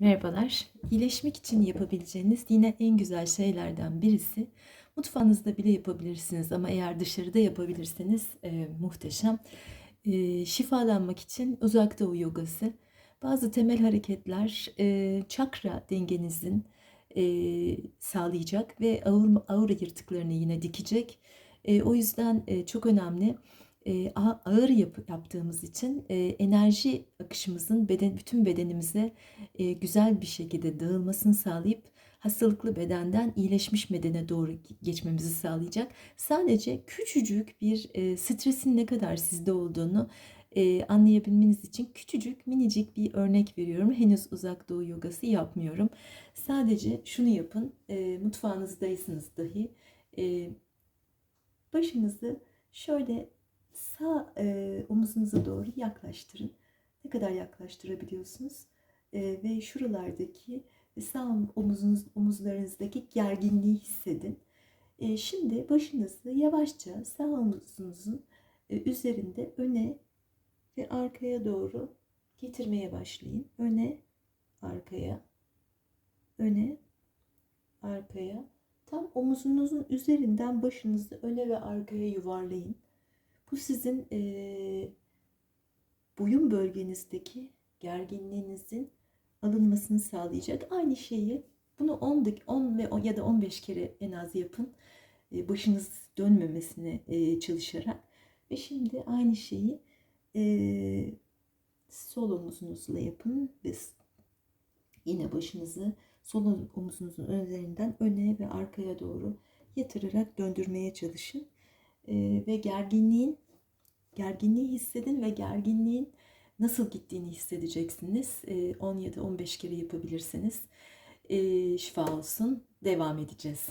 Merhabalar. İyileşmek için yapabileceğiniz yine en güzel şeylerden birisi. Mutfağınızda bile yapabilirsiniz ama eğer dışarıda yapabilirseniz e, muhteşem. E, şifalanmak için uzak doğu yogası. Bazı temel hareketler e, çakra dengenizin e, sağlayacak ve ağır yırtıklarını yine dikecek. E, o yüzden e, çok önemli ağır yap- yaptığımız için e, enerji akışımızın beden bütün bedenimize e, güzel bir şekilde dağılmasını sağlayıp hastalıklı bedenden iyileşmiş bedene doğru geçmemizi sağlayacak. Sadece küçücük bir e, stresin ne kadar sizde olduğunu e, anlayabilmeniz için küçücük minicik bir örnek veriyorum. Henüz uzak doğu yogası yapmıyorum. Sadece şunu yapın. E, mutfağınızdaysanız dahi e, başınızı şöyle sağ e, omuzunuza doğru yaklaştırın. Ne kadar yaklaştırabiliyorsunuz? E, ve şuralardaki sağ omuzunuz, omuzlarınızdaki gerginliği hissedin. E, şimdi başınızı yavaşça sağ omuzunuzun e, üzerinde öne ve arkaya doğru getirmeye başlayın. Öne, arkaya, öne, arkaya. Tam omuzunuzun üzerinden başınızı öne ve arkaya yuvarlayın. Bu sizin eee boyun bölgenizdeki gerginliğinizin alınmasını sağlayacak. Aynı şeyi bunu 10, dak- 10 ve 10 ya da 15 kere en az yapın. E, başınız dönmemesine e, çalışarak. Ve şimdi aynı şeyi e, sol omuzunuzla yapın ve yine başınızı sol omuzunuzun üzerinden öne ve arkaya doğru yatırarak döndürmeye çalışın. E, ve gerginliğin gerginliği hissedin ve gerginliğin nasıl gittiğini hissedeceksiniz. E, 10 ya da 15 kere yapabilirsiniz. E, şifa olsun. Devam edeceğiz.